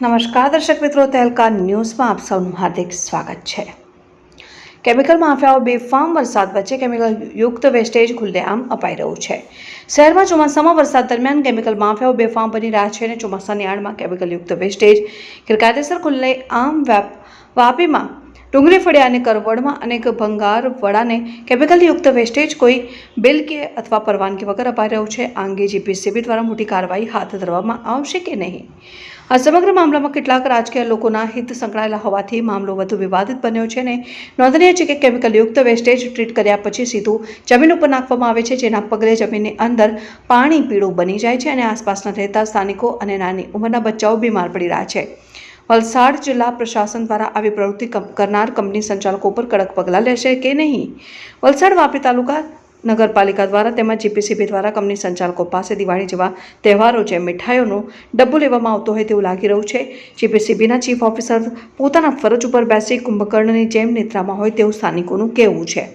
નમસ્કાર દર્શક મિત્રો, તહેલકા ન્યૂઝમાં આપ સૌનું હાર્દિક સ્વાગત છે. કેમિકલ માફિયાઓ બેફામ વરસાદ વચ્ચે કેમિકલ યુક્ત વેસ્ટેજ ખુલ્લેઆમ અપાઈ રહ્યું છે. શહેરમાં ચોમાસામાં વરસાદ દરમિયાન કેમિકલ માફિયાઓ બેફામ બની રહ્યા છે અને ચોમાસાની આડમાં કેમિકલ યુક્ત વેસ્ટેજ ગેરકાયદેસર ખુલ્લેઆમ વ્યાપ વાપીમાં ડુંગળી ફળિયા અને કરવડમાં અનેક ભંગાર, વડાને કેમિકલયુક્ત વેસ્ટેજ કોઈ બિલ કે અથવા પરવાનગી વગર અપાઈ રહ્યું છે. આ અંગે જીપીસીબી દ્વારા મોટી કાર્યવાહી હાથ ધરવામાં આવશે કે નહીં? આ સમગ્ર મામલામાં કેટલાક રાજકીય લોકોના હિત સંકળાયેલા હોવાથી મામલો વધુ વિવાદિત બન્યો છે અને નોંધનીય છે કે કેમિકલયુક્ત વેસ્ટેજ ટ્રીટ કર્યા પછી સીધું જમીન ઉપર નાખવામાં આવે છે, જેના પગલે જમીનની અંદર પાણી પીળું બની જાય છે અને આસપાસના રહેતા સ્થાનિકો અને નાની ઉંમરના બચ્ચાઓ બીમાર પડી રહ્યા છે. વલસાડ જિલ્લા પ્રશાસન દ્વારા આવી પ્રવૃત્તિ કરનાર કંપની સંચાલકો પર કડક પગલાં લેશે કે નહીં? વલસાડ વાપી તાલુકા નગરપાલિકા દ્વારા તેમજ જીપીસીબી દ્વારા કંપની સંચાલકો પાસે દિવાળી જેવા તહેવારો જે મીઠાઈઓનો ડબ્બો લેવામાં આવતો હોય તેવું લાગી રહ્યું છે. જીપીસીબીના ચીફ ઓફિસર પોતાના ફરજ ઉપર બેસી કુંભકર્ણની જેમ નિદ્રામાં હોય તેવું સ્થાનિકોનું કહેવું છે.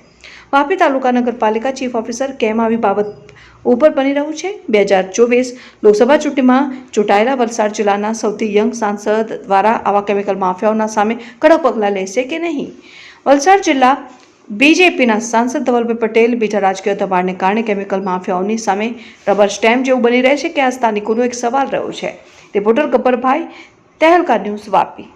વાપી તાલુકા નગરપાલિકા ચીફ ઓફિસર કેમ આવી બાબત ઉપર બની રહ્યું છે? બે હજાર ચોવીસ લોકસભા ચૂંટણીમાં ચૂંટાયેલા વલસાડ જિલ્લાના સૌથી યંગ સાંસદ દ્વારા આવા કેમિકલ માફિયાઓના સામે કડક પગલાં લેશે કે નહીં? વલસાડ જિલ્લા બીજેપીના સાંસદ ધવલભાઈ પટેલ બીજા રાજકીય દબાણને કારણે કેમિકલ માફિયાઓની સામે રબર સ્ટેમ્પ જેવું બની રહે છે કે આ સ્થાનિકોનો એક સવાલ રહ્યો છે. રિપોર્ટર ગબ્બરભાઈ, તહેલકા ન્યૂઝ વાપી.